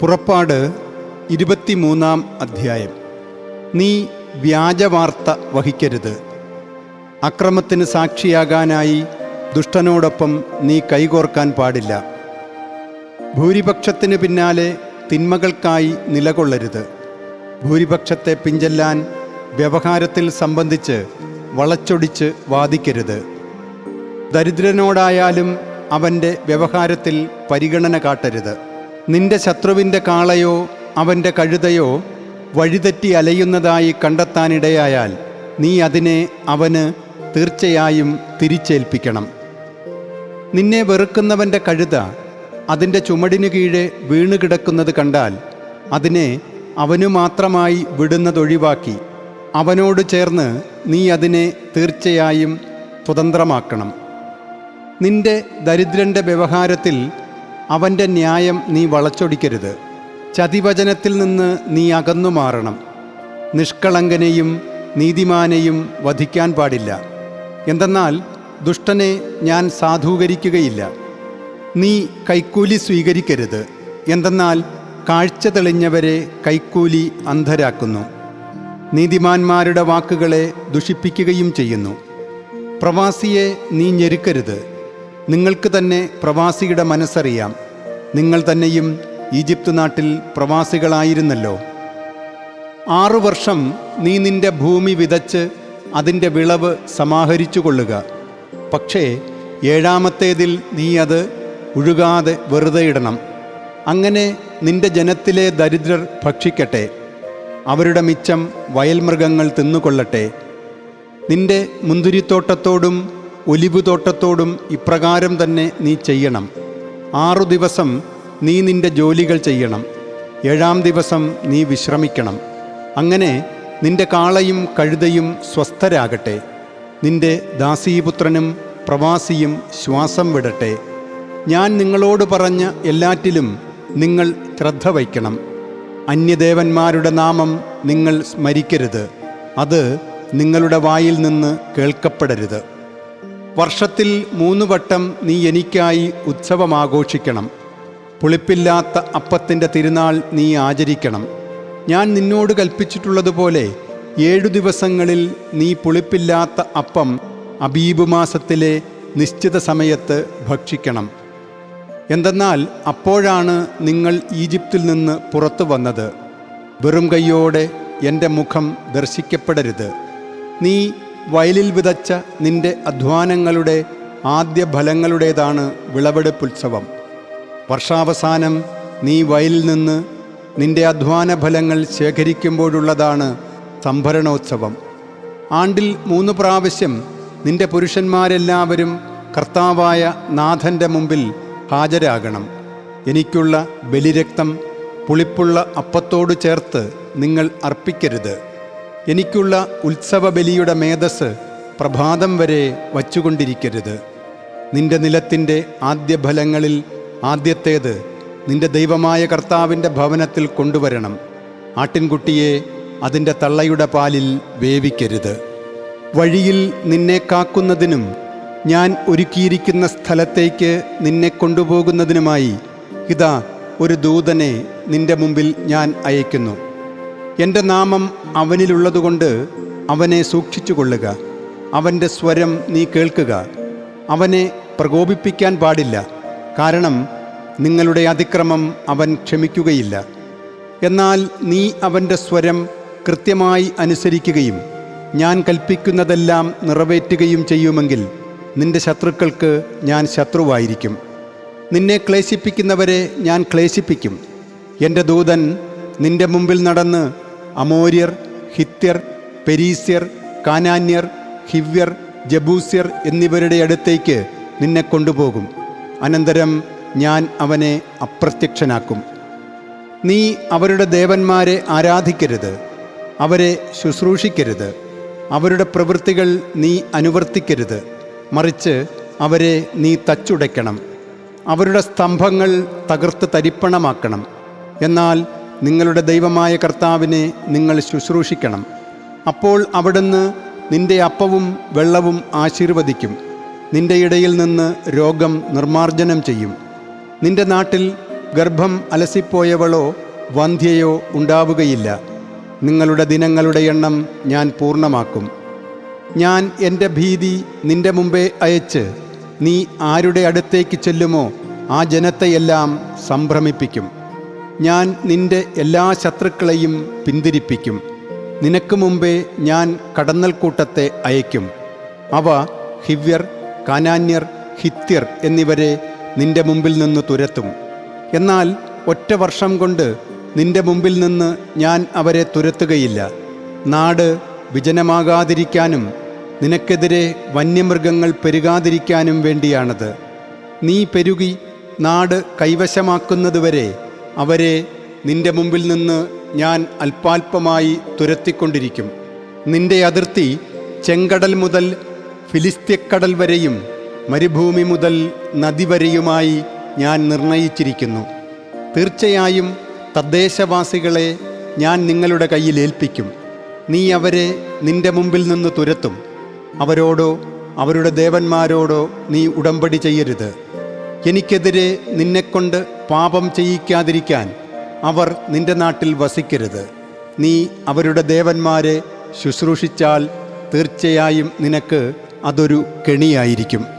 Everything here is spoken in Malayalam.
പുറപ്പാട് ഇരുപത്തിമൂന്നാം അധ്യായം. നീ വ്യാജവാർത്ത വഹിക്കരുത്. അക്രമത്തിന് സാക്ഷിയാകാനായി ദുഷ്ടനോടൊപ്പം നീ കൈകോർക്കാൻ പാടില്ല. ഭൂരിപക്ഷത്തിന് പിന്നാലെ തിന്മകൾക്കായി നിലകൊള്ളരുത്. ഭൂരിപക്ഷത്തെ പിഞ്ചെല്ലാൻ വ്യവഹാരത്തിൽ സംബന്ധിച്ച് വളച്ചൊടിച്ച് വാദിക്കരുത്. ദരിദ്രനോടായാലും അവന്റെ വ്യവഹാരത്തിൽ പരിഗണന കാട്ടരുത്. നിന്റെ ശത്രുവിന്റെ കാളയോ അവന്റെ കഴുതയോ വഴിതെറ്റി അലയുന്നതായി കണ്ടെത്താനിടയായാൽ നീ അതിനെ അവന് തീർച്ചയായും തിരിച്ചേൽപ്പിക്കണം. നിന്നെ വെറുക്കുന്നവന്റെ കഴുത അതിന്റെ ചുമടിനു കീഴെ വീണുകിടക്കുന്നത് കണ്ടാൽ അതിനെ അവനു മാത്രമായി വിടുന്നതൊഴിവാക്കി അവനോട് ചേർന്ന് നീ അതിനെ തീർച്ചയായും സ്വതന്ത്രമാക്കണം. നിന്റെ ദരിദ്രന്റെ വ്യവഹാരത്തിൽ അവന്റെ ന്യായം നീ വളച്ചൊടിക്കരുത്. ചതിവചനത്തിൽ നിന്ന് നീ അകന്നു മാറണം. നിഷ്കളങ്കനെയും നീതിമാനെയും വധിക്കാൻ പാടില്ല. എന്തെന്നാൽ ദുഷ്ടനെ ഞാൻ സാധൂകരിക്കുകയില്ല. നീ കൈക്കൂലി സ്വീകരിക്കരുത്. എന്തെന്നാൽ കാഴ്ച തെളിഞ്ഞവരെ കൈക്കൂലി അന്ധരാക്കുന്നു. നീതിമാന്മാരുടെ വാക്കുകളെ ദുഷിപ്പിക്കുകയും ചെയ്യുന്നു. പ്രവാസിയെ നീ ഞെരുക്കരുത്. നിങ്ങൾക്ക് തന്നെ പ്രവാസിയുടെ മനസ്സറിയാം. നിങ്ങൾ തന്നെയും ഈജിപ്ത് നാട്ടിൽ പ്രവാസികളായിരുന്നല്ലോ. ആറു വർഷം നീ നിന്റെ ഭൂമി വിതച്ച് അതിന്റെ വിളവ് സമാഹരിച്ചു കൊള്ളുക പക്ഷേ ഏഴാമത്തേതിൽ നീ അത് ഒഴുകാതെ വെറുതെ ഇടണം. അങ്ങനെ നിന്റെ ജനത്തിലെ ദരിദ്രർ ഭക്ഷിക്കട്ടെ. അവരുടെ മിച്ചം വയൽമൃഗങ്ങൾ തിന്നുകൊള്ളട്ടെ. നിന്റെ മുന്തിരിത്തോട്ടത്തോടും ഒലിവുതോട്ടത്തോടും ഇപ്രകാരം തന്നെ നീ ചെയ്യണം. ആറു ദിവസം നീ നിന്റെ ജോലികൾ ചെയ്യണം. ഏഴാം ദിവസം നീ വിശ്രമിക്കണം. അങ്ങനെ നിന്റെ കാളയും കഴുതയും സ്വസ്ഥരാകട്ടെ. നിന്റെ ദാസീപുത്രനും പ്രവാസിയും ശ്വാസം വിടട്ടെ. ഞാൻ നിങ്ങളോട് പറഞ്ഞ എല്ലാറ്റിലും നിങ്ങൾ ശ്രദ്ധ വയ്ക്കണം. അന്യദേവന്മാരുടെ നാമം നിങ്ങൾ സ്മരിക്കരുത്. അത് നിങ്ങളുടെ വായിൽ നിന്ന് കേൾക്കപ്പെടരുത്. വർഷത്തിൽ മൂന്ന് വട്ടം നീ എനിക്കായി ഉത്സവമാഘോഷിക്കണം. പുളിപ്പില്ലാത്ത അപ്പത്തിന്റെ തിരുനാൾ നീ ആചരിക്കണം. ഞാൻ നിന്നോട് കൽപ്പിച്ചിട്ടുള്ളതുപോലെ ഏഴു ദിവസങ്ങളിൽ നീ പുളിപ്പില്ലാത്ത അപ്പം അബീബ് മാസത്തിലെ നിശ്ചിത സമയത്ത് ഭക്ഷിക്കണം. എന്തെന്നാൽ അപ്പോഴാണ് നിങ്ങൾ ഈജിപ്തിൽ നിന്ന് പുറത്തു വന്നത്. വെറും കൈയോടെ എന്റെ മുഖം ദർശിക്കപ്പെടരുത്. നീ വയലിൽ വിതച്ച നിന്റെ അധ്വാനങ്ങളുടെ ആദ്യ ഫലങ്ങളുടേതാണ് വിളവെടുപ്പുത്സവം. വർഷാവസാനം നീ വയലിൽ നിന്ന് നിന്റെ അധ്വാന ഫലങ്ങൾ ശേഖരിക്കുമ്പോഴുള്ളതാണ് സംഭരണോത്സവം. ആണ്ടിൽ മൂന്ന് പ്രാവശ്യം നിന്റെ പുരുഷന്മാരെല്ലാവരും കർത്താവായ നാഥന്റെ മുമ്പിൽ ഹാജരാകണം. എനിക്കുള്ള ബലിരക്തം പുളിപ്പുള്ള അപ്പത്തോട് ചേർത്ത് നിങ്ങൾ അർപ്പിക്കരുത്. എനിക്കുള്ള ഉത്സവ ബലിയുടെ മേധസ് പ്രഭാതം വരെ വച്ചുകൊണ്ടിരിക്കരുത്. നിന്റെ നിലത്തിന്റെ ആദ്യ ഫലങ്ങളിൽ ആദ്യത്തേത് നിന്റെ ദൈവമായ കർത്താവിന്റെ ഭവനത്തിൽ കൊണ്ടുവരണം. ആട്ടിൻകുട്ടിയെ അതിന്റെ തള്ളയുടെ പാലിൽ വേവിക്കരുത്. വഴിയിൽ നിന്നെ കാക്കുന്നതിനും ഞാൻ ഒരുക്കിയിരിക്കുന്ന സ്ഥലത്തേക്ക് നിന്നെ കൊണ്ടുപോകുന്നതിനുമായി ഇതാ ഒരു ദൂതനെ നിന്റെ മുമ്പിൽ ഞാൻ അയക്കുന്നു എന്റെ നാമം അവനിലുള്ളതുകൊണ്ട് അവനെ സൂക്ഷിച്ചു കൊള്ളുക അവന്റെ സ്വരം നീ കേൾക്കുക. അവനെ പ്രകോപിപ്പിക്കാൻ പാടില്ല. കാരണം നിങ്ങളുടെ അതിക്രമം അവൻ ക്ഷമിക്കുകയില്ല. എന്നാൽ നീ അവന്റെ സ്വരം കൃത്യമായി അനുസരിക്കുകയും ഞാൻ കൽപ്പിക്കുന്നതെല്ലാം നിറവേറ്റുകയും ചെയ്യുമെങ്കിൽ നിന്റെ ശത്രുക്കൾക്ക് ഞാൻ ശത്രുവായിരിക്കും. നിന്നെ ക്ലേശിപ്പിക്കുന്നവരെ ഞാൻ ക്ലേശിപ്പിക്കും. എന്റെ ദൂതൻ നിന്റെ മുമ്പിൽ നടന്ന് അമോര്യർ ഹിത്യർ പെരീസ്യർ കാനാന്യർ ഹിവ്യർ ജബൂസ്യർ എന്നിവരുടെ അടുത്തേക്ക് നിന്നെ കൊണ്ടുപോകും. അനന്തരം ഞാൻ അവനെ അപ്രത്യക്ഷനാക്കും. നീ അവരുടെ ദേവന്മാരെ ആരാധിക്കരുത്. അവരെ ശുശ്രൂഷിക്കരുത്. അവരുടെ പ്രവൃത്തികൾ നീ അനുവർത്തിക്കരുത്. മറിച്ച് അവരെ നീ തച്ചുടയ്ക്കണം. അവരുടെ സ്തംഭങ്ങൾ തകർത്ത് തരിപ്പണമാക്കണം. എന്നാൽ നിങ്ങളുടെ ദൈവമായ കർത്താവിനെ നിങ്ങൾ ശുശ്രൂഷിക്കണം. അപ്പോൾ അവിടുന്ന് നിന്റെ അപ്പവും വെള്ളവും ആശീർവദിക്കും. നിന്റെ ഇടയിൽ നിന്ന് രോഗം നിർമാർജനം ചെയ്യും. നിന്റെ നാട്ടിൽ ഗർഭം അലസിപ്പോയവളോ വന്ധ്യയോ ഉണ്ടാവുകയില്ല. നിങ്ങളുടെ ദിനങ്ങളുടെ എണ്ണം ഞാൻ പൂർണമാക്കും. ഞാൻ എന്റെ ഭീതി നിന്റെ മുമ്പേ അയച്ച് നീ ആരുടെ അടുത്തേക്ക് ചെല്ലുമോ ആ ജനത്തെയെല്ലാം സംഭ്രമിപ്പിക്കും. ഞാൻ നിന്റെ എല്ലാ ശത്രുക്കളെയും പിന്തിരിപ്പിക്കും. നിനക്ക് മുമ്പേ ഞാൻ കടന്നൽക്കൂട്ടത്തെ അയക്കും അവ ഹിവ്യർ കാനാന്യർ ഹിത്യർ എന്നിവരെ നിന്റെ മുമ്പിൽ നിന്ന് തുരത്തും. എന്നാൽ ഒറ്റ വർഷം കൊണ്ട് നിന്റെ മുമ്പിൽ നിന്ന് ഞാൻ അവരെ തുരത്തുകയില്ല. നാട് വിജനമാകാതിരിക്കാനും നിനക്കെതിരെ വന്യമൃഗങ്ങൾ പെരുകാതിരിക്കാനും വേണ്ടിയാണത്. നീ പെരുകി നാട് കൈവശമാക്കുന്നതുവരെ അവരെ നിന്റെ മുമ്പിൽ നിന്ന് ഞാൻ അല്പാൽപമായി തുരത്തിക്കൊണ്ടിരിക്കും. നിന്റെ അതിർത്തി ചെങ്കടൽ മുതൽ ഫിലിസ്ത്യക്കടൽ വരെയും മരുഭൂമി മുതൽ നദി വരെയുമായി ഞാൻ നിർണയിച്ചിരിക്കുന്നു. തീർച്ചയായും തദ്ദേശവാസികളെ ഞാൻ നിങ്ങളുടെ കയ്യിൽ ഏൽപ്പിക്കും. നീ അവരെ നിന്റെ മുമ്പിൽ നിന്ന് തുരത്തും. അവരോടോ അവരുടെ ദേവന്മാരോടോ നീ ഉടമ്പടി ചെയ്യരുത്. എനിക്കെതിരെ നിന്നെക്കൊണ്ട് പാപം ചെയ്യിക്കാതിരിക്കാൻ അവർ നിന്റെ നാട്ടിൽ വസിക്കരുത്. നീ അവരുടെ ദേവന്മാരെ ശുശ്രൂഷിച്ചാൽ തീർച്ചയായും നിനക്ക് അതൊരു കെണിയായിരിക്കും.